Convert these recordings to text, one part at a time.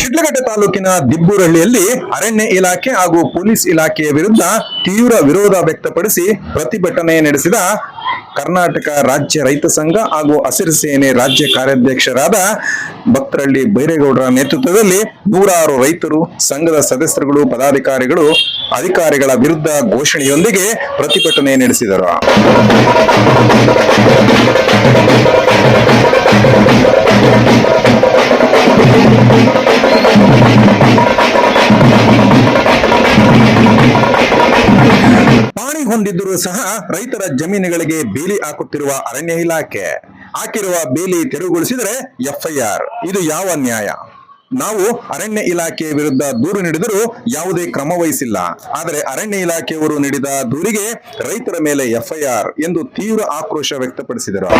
ಶಿಡ್ಲಘಟ್ಟ ತಾಲೂಕಿನ ದಿಬ್ಬೂರಹಳ್ಳಿಯಲ್ಲಿ ಅರಣ್ಯ ಇಲಾಖೆ ಹಾಗೂ ಪೊಲೀಸ್ ಇಲಾಖೆಯ ವಿರುದ್ಧ ತೀವ್ರ ವಿರೋಧ ವ್ಯಕ್ತಪಡಿಸಿ ಪ್ರತಿಭಟನೆ ನಡೆಸಿದ ಕರ್ನಾಟಕ ರಾಜ್ಯ ರೈತ ಸಂಘ ಹಾಗೂ ಹಸಿರು ಸೇನೆ ರಾಜ್ಯ ಕಾರ್ಯಾಧ್ಯಕ್ಷರಾದ ಭಕ್ತರಳ್ಳಿ ಬೈರೇಗೌಡರ ನೇತೃತ್ವದಲ್ಲಿ ನೂರಾರು ರೈತರು, ಸಂಘದ ಸದಸ್ಯರುಗಳು, ಪದಾಧಿಕಾರಿಗಳು, ಅಧಿಕಾರಿಗಳ ವಿರುದ್ಧ ಘೋಷಣೆಯೊಂದಿಗೆ ಪ್ರತಿಭಟನೆ ನಡೆಸಿದರು. ಹೊಂದಿದ್ದರೂ ಸಹ ರೈತರ ಜಮೀನುಗಳಿಗೆ ಬೇಲಿ ಹಾಕುತ್ತಿರುವ ಅರಣ್ಯ ಇಲಾಖೆ. ಹಾಕಿರುವ ಬೇಲಿ ತೆರವುಗೊಳಿಸಿದರೆ ಎಫ್ಐಆರ್. ಇದು ಯಾವ ನ್ಯಾಯ? ನಾವು ಅರಣ್ಯ ಇಲಾಖೆ ವಿರುದ್ಧ ದೂರು ನೀಡಿದರೂ ಯಾವುದೇ ಕ್ರಮ ವಹಿಸಿಲ್ಲ. ಆದರೆ ಅರಣ್ಯ ಇಲಾಖೆಯವರು ನೀಡಿದ ದೂರಿಗೆ ರೈತರ ಮೇಲೆ ಎಫ್ಐಆರ್ ಎಂದು ತೀವ್ರ ಆಕ್ರೋಶ ವ್ಯಕ್ತಪಡಿಸಿದರು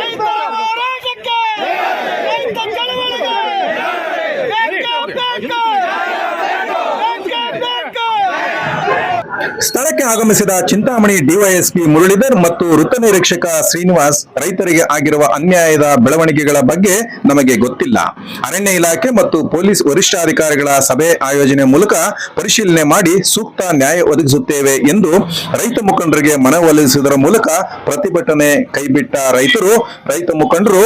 ರೈತ ಹೋರಾಟಕ್ಕೆ ರೈತ ಚಳವಳಿಗೆ ಬೇಕು, ಬೇಕು. ಬೇಕು, ಬೇಕು. ಸ್ಥಳಕ್ಕೆ ಆಗಮಿಸಿದ ಚಿಂತಾಮಣಿ ಡಿವೈಎಸ್ಪಿ ಮುರಳೀಧರ್ ಮತ್ತು ವೃತ್ತ ನಿರೀಕ್ಷಕ ಶ್ರೀನಿವಾಸ್ ರೈತರಿಗೆ ಆಗಿರುವ ಅನ್ಯಾಯದ ಬೆಳವಣಿಗೆಗಳ ಬಗ್ಗೆ ನಮಗೆ ಗೊತ್ತಿಲ್ಲ. ಅರಣ್ಯ ಇಲಾಖೆ ಮತ್ತು ಪೊಲೀಸ್ ವರಿಷ್ಠಾಧಿಕಾರಿಗಳ ಸಭೆ ಆಯೋಜನೆ ಮೂಲಕ ಪರಿಶೀಲನೆ ಮಾಡಿ ಸೂಕ್ತ ನ್ಯಾಯ ಒದಗಿಸುತ್ತೇವೆ ಎಂದು ರೈತ ಮುಖಂಡರಿಗೆ ಮನವೊಲಿಸುವುದರ ಮೂಲಕ ಪ್ರತಿಭಟನೆ ಕೈಬಿಟ್ಟ ರೈತರು. ರೈತ ಮುಖಂಡರು,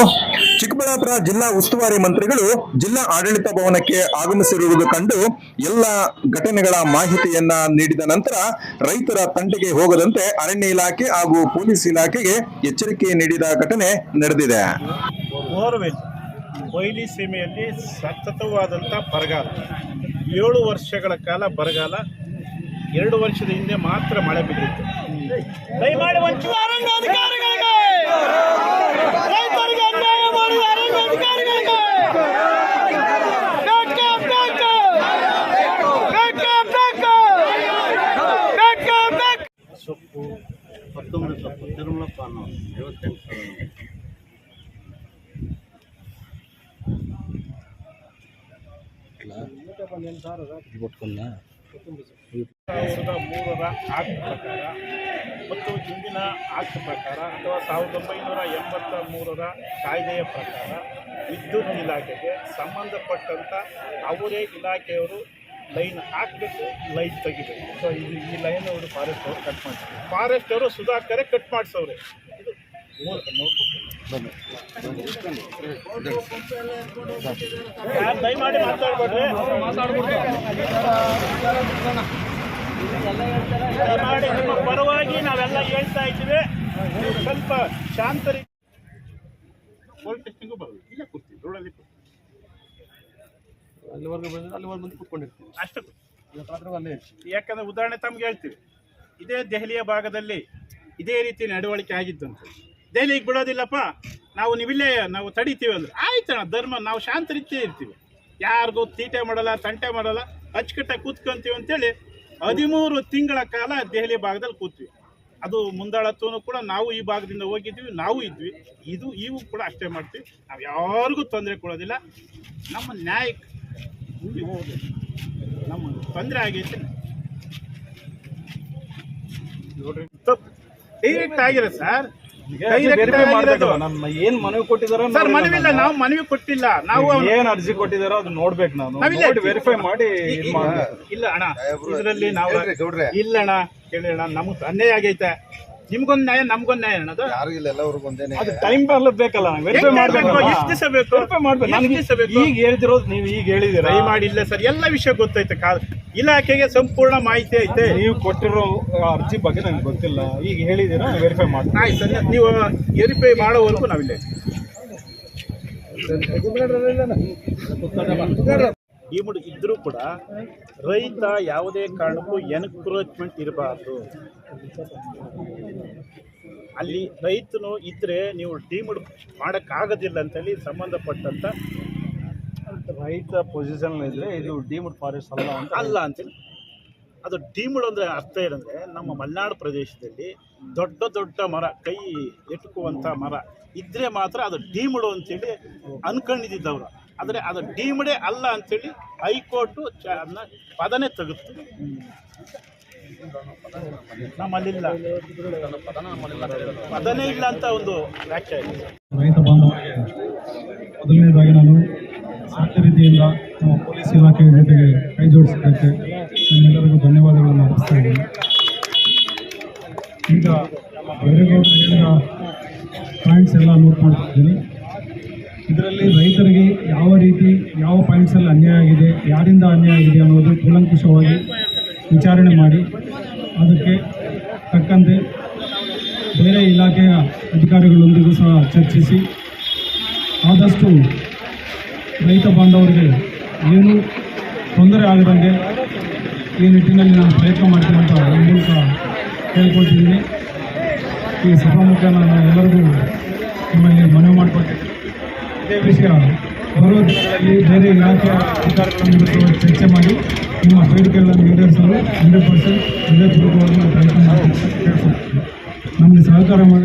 ಚಿಕ್ಕಬಳ್ಳಾಪುರ ಜಿಲ್ಲಾ ಉಸ್ತುವಾರಿ ಮಂತ್ರಿಗಳು, ಜಿಲ್ಲಾ ಆಡಳಿತ ಭವನಕ್ಕೆ ಆಗಮಿಸಿರುವುದು ಕಂಡು ಎಲ್ಲ ಘಟನೆಗಳ ಮಾಹಿತಿಯನ್ನ ನೀಡಿದ ನಂತರ ರೈತರ ತಂಟೆಗೆ ಹೋಗದಂತೆ ಅರಣ್ಯ ಇಲಾಖೆ ಹಾಗೂ ಪೊಲೀಸ್ ಇಲಾಖೆಗೆ ಎಚ್ಚರಿಕೆ ನೀಡಿದ ಘಟನೆ ನಡೆದಿದೆ. ಬೋರ್ವೆಲ್ ಕೊಯ್ಲಿ ಸೀಮೆಯಲ್ಲಿ ಸತತವಾದಂಥ ಬರಗಾಲ. ಏಳು ವರ್ಷಗಳ ಕಾಲ ಬರಗಾಲ. ಎರಡು ವರ್ಷದ ಹಿಂದೆ ಮಾತ್ರ ಮಳೆ ಬಿದ್ದಿತ್ತು ದಯಮಾಡಿ ವಂಚಿತ ಅರಣ್ಯಾಧಿಕಾರಿಗಳಿಗೆ ರೈತರಿಗೆ ಅನ್ಯಾಯ ಮಾಡಿದ ಅರಣ್ಯಾಧಿಕಾರಿಗಳಿಗೆ ಬೇಕು, ಬೇಕು. ಬೇಕು, ಬೇಕು. ಬೇಕು, ಬೇಕು. ಸೊಪ್ಪು ಕೊತ್ತಂಬರಿ ಸೊಪ್ಪು ತಿರುಮಲಪ್ಪ ಅನ್ನೋ ಐವತ್ತೆಂಟು ಸಾವಿರ ಮೂರರ ಆಕ್ಟ್ ಪ್ರಕಾರ ಮತ್ತು ಹಿಂದಿನ ಆಕ್ಟ್ ಪ್ರಕಾರ ಅಥವಾ ಸಾವಿರದ ಒಂಬೈನೂರ ಎಂಬತ್ತ ಮೂರರ ಕಾಯ್ದೆಯ ಪ್ರಕಾರ ವಿದ್ಯುತ್ ಇಲಾಖೆಗೆ ಸಂಬಂಧಪಟ್ಟಂಥ ಅವರೇ ಇಲಾಖೆಯವರು ಲೈನ್ ಹಾಕಬೇಕು, ಲೈನ್ ತೆಗಿಬೇಕು. ಸೊ ಇದು ಈ ಲೈನ್ ಅವರು ಫಾರೆಸ್ಟ್ ಅವರು ಕಟ್ ಮಾಡ್ತಾರೆ. ಫಾರೆಸ್ಟ್ ಅವರು ಸುಧಾಕರೇ ಕಟ್ ಮಾಡಿಸೋರೆ ಪರವಾಗಿ ನಾವೆಲ್ಲ ಹೇಳ್ತಾ ಇದ್ದೀವಿ. ಸ್ವಲ್ಪ ಶಾಂತರಿ ಪೋಲಿಸ್ ಸ್ಟೇಷನ್ಗೂ ಬರೋದು ಇಲ್ಲ ಅಲ್ಲಿವರೆಗೂ ಬಂದ್ರೆ ಅಲ್ಲಿವರೆಗೆ ಬಂದು ಕೂತ್ಕೊಂಡಿರ್ತೀವಿ. ಅಷ್ಟು. ಯಾಕಂದ್ರೆ ಉದಾಹರಣೆ ತಮ್ಗೆ ಹೇಳ್ತೀವಿ. ಇದೇ ದೆಹಲಿಯ ಭಾಗದಲ್ಲಿ ಇದೇ ರೀತಿ ನಡವಳಿಕೆ ಆಗಿದ್ದಂತೆ ದೆಹಲಿಗೆ ಬಿಡೋದಿಲ್ಲಪ್ಪ ನಾವು ನೀವಿಲ್ಲೇ ನಾವು ತಡಿತೀವಿ ಅಂದ್ರೆ ಆಯ್ತಣ್ಣ ಧರ್ಮ ನಾವು ಶಾಂತ ರೀತಿ ಇರ್ತೀವಿ. ಯಾರಿಗೂ ತೀಟೆ ಮಾಡಲ್ಲ ತಂಟೆ ಮಾಡಲ್ಲ ಅಚ್ಚುಕಟ್ಟಾಗಿ ಕೂತ್ಕೊಂತೀವಿ ಅಂತೇಳಿ ಹದಿಮೂರು ತಿಂಗಳ ಕಾಲ ದೆಹಲಿ ಭಾಗದಲ್ಲಿ ಕೂತ್ವಿ. ಅದು ಮುಂದಾಳತ್ವನು ಕೂಡ ನಾವು ಈ ಭಾಗದಿಂದ ಹೋಗಿದ್ವಿ ನಾವು ಇದ್ವಿ. ಇದು ಇವು ಕೂಡ ಅಷ್ಟೇ ಮಾಡ್ತೀವಿ. ನಾವು ಯಾರಿಗೂ ತೊಂದರೆ ಕೊಡೋದಿಲ್ಲ. ನಮ್ಮ ನ್ಯಾಯಕ್ಕೆ ನೀವು ನಮ್ಮ ತೊಂದರೆ ಆಗೈತೆ. ನೋಡ್ರಿ. ಡೈರೆಕ್ಟ್ ಆಗಿದೆ ಸರ್. ವೆರಿಫೈ ಮಾಡ್ಬೇಕಲ್ಲ ನಮ್ಮ ಏನ್ ಮನವಿ ಕೊಟ್ಟಿದಾರ ಸರ್ ಮನವಿಲ್ಲ ನಾವು ಮನವಿ ಕೊಟ್ಟಿಲ್ಲ. ನಾವು ಏನ್ ಅರ್ಜಿ ಕೊಟ್ಟಿದಾರೋ ಅದನ್ನ ನೋಡ್ಬೇಕು. ನೋಡಿ ವೆರಿಫೈ ಮಾಡಿ. ಇಲ್ಲ ಅಣ್ಣ ಇದರಲ್ಲಿ ನಾವು ಇಲ್ಲ ಅಣ್ಣ ಕೇಳಿ ಅಣ್ಣ ನಮ್ಗೆ ಅನ್ಯಾಯ ಆಗೈತೆ. ನಿಮ್ಗೊಂದ್ ನ್ಯಾಯ ನಮ್ಗೊಂದ್ ನ್ಯಾಯ ಅನ್ನೋದು ಅದು ಯಾರಿಗಿಲ್ಲ ಎಲ್ಲರಿಗೂ ಒಂದೇನೆ ಅದು ಟೈಮ್ ಬರಲ್ಲ ಬೇಕಲ್ಲ ವೆರಿಫೈ ಮಾಡ್ಬೇಕು ಎಷ್ಟು ಎಷ್ಟ್ ಬೇಕು? ವೆರಿಫೈ ಮಾಡ್ಬೇಕು. ಎಷ್ಟ್ ನಮ್ಗೆ ದಿವ್ಸ ಬೇಕು? ಈಗ ಹೇಳ್ತಿರೋದು ನೀವು ಈಗ ಹೇಳಿದಿರ ಮಾಡಿ ಇಲ್ಲ ಸರ್ ಎಲ್ಲ ವಿಷಯ ಗೊತ್ತೈತೆ. ಕಾ ಇಲಾಖೆಗೆ ಸಂಪೂರ್ಣ ಮಾಹಿತಿ ಐತೆ. ನೀವು ಕೊಟ್ಟಿರೋ ಅರ್ಜಿ ಬಗ್ಗೆ ನನಗೆ ಗೊತ್ತಿಲ್ಲ. ಈಗ ಹೇಳಿದಿರ ವೆರಿಫೈ ಮಾಡ್ತೀನಿ. ಆಯ್ತು ಸರ್ ನೀವು ವೆರಿಫೈ ಮಾಡೋವರೆಗೂ ನಾವಿಲ್ಲ. ಡಿಮುಡ್ ಇದ್ದರೂ ಕೂಡ ರೈತ ಯಾವುದೇ ಕಾರಣಕ್ಕೂ ಎನ್ಕ್ರೋಚ್ಮೆಂಟ್ ಇರಬಾರ್ದು. ಅಲ್ಲಿ ರೈತನು ಇದ್ದರೆ ನೀವು ಡಿಮುಡ್ ಮಾಡೋಕ್ಕಾಗೋದಿಲ್ಲ ಅಂತೇಳಿ ಸಂಬಂಧಪಟ್ಟಂತ ರೈತ ಪೊಸಿಷನ್ ಇದ್ರೆ ಇದು ಡಿಮ್ಡ್ ಫಾರೆಸ್ಟ್ ಅಲ್ಲ ಅಂತ ಅಲ್ಲ ಅಂತೇಳಿ. ಅದು ಡೀಮುಡ್ ಅಂದರೆ ಅರ್ಥ ಏನಂದರೆ ನಮ್ಮ ಮಲೆನಾಡು ಪ್ರದೇಶದಲ್ಲಿ ದೊಡ್ಡ ದೊಡ್ಡ ಮರ ಕೈ ಎಟುಕುವಂಥ ಮರ ಇದ್ದರೆ ಮಾತ್ರ ಅದು ಡೀಮುಡು ಅಂತೇಳಿ ಅನ್ಕೊಂಡಿದ್ದವರು ಆದರೆ ಅದು ಡೀಮ್ಡೇ ಅಲ್ಲ ಅಂತೇಳಿ ಹೈಕೋರ್ಟು ಅದನ್ನ ಪದನೇ ತೆಗೆದು. ನಮ್ಮಲ್ಲಿಲ್ಲ. ಪದನೇ ಇಲ್ಲ ಅಂತ ಒಂದು ವ್ಯಾಖ್ಯೆ ಇದೆ. ರೈತ ಬಾಂಧವರಿಗೆ ಮೊದಲನೇದಾಗಿ ನಾನು ಸಾಧ್ಯ ರೀತಿಯಿಂದ ನಮ್ಮ ಪೊಲೀಸ್ ಇಲಾಖೆಯ ಜೊತೆಗೆ ಕೈ ಜೋಡಿಸಿದ್ದಕ್ಕೆ ನಿಮ್ಮೆಲ್ಲರಿಗೂ ಧನ್ಯವಾದಗಳನ್ನು ಅರ್ಪಿಸ್ತಾ ಇದ್ದೀನಿ. ಈಗ ಬೇರೆ ಹೇಳಿದ ಪಾಯಿಂಟ್ಸ್ ಎಲ್ಲ ನೋಟ್ ಮಾಡ್ತಿದ್ದೀನಿ. ಇದರಲ್ಲಿ ರೈತರಿಗೆ ಯಾವ ರೀತಿ, ಯಾವ ಪಾಯಿಂಟ್ಸಲ್ಲಿ ಅನ್ಯಾಯ ಆಗಿದೆ, ಯಾರಿಂದ ಅನ್ಯಾಯ ಆಗಿದೆ ಅನ್ನೋದು ಕೂಲಂಕುಷವಾಗಿ ವಿಚಾರಣೆ ಮಾಡಿ, ಅದಕ್ಕೆ ತಕ್ಕಂತೆ ಬೇರೆ ಇಲಾಖೆಯ ಅಧಿಕಾರಿಗಳೊಂದಿಗೂ ಸಹ ಚರ್ಚಿಸಿ, ಆದಷ್ಟು ರೈತ ಬಾಂಧವರಿಗೆ ಏನು ತೊಂದರೆ ಆಗದಂಗೆ ಈ ನಿಟ್ಟಿನಲ್ಲಿ ನಾನು ಪ್ರಯತ್ನ ಮಾಡ್ತೀನಿ ಅಂತ ಮೂಲಕ ಕೇಳ್ಕೊಳ್ತಿದ್ದೀನಿ. ಈ ಸಭಾಮುಖ ನಾನು ಎಲ್ಲರಿಗೂ ನಿಮ್ಮಲ್ಲಿ ಮನವಿ ಮಾಡಿಕೊಳ್ತೀನಿ. ಇದೇ ವಿಷಯ. ಬರುವ ದಿನಗಳಲ್ಲಿ ಬೇರೆ ಇಲಾಖೆಯ ಅಧಿಕಾರಿಗಳನ್ನು ಚರ್ಚೆ ಮಾಡಿ ನಿಮ್ಮ ಬೇಡಿಕೆಗಳನ್ನು ಈಡೇರಿಸಲು ಹಂಡ್ರೆಡ್ ಪರ್ಸೆಂಟ್ ನಾವು ಪ್ರಯತ್ನ ನಮಗೆ ಸಹಕಾರ ಮಾಡಿ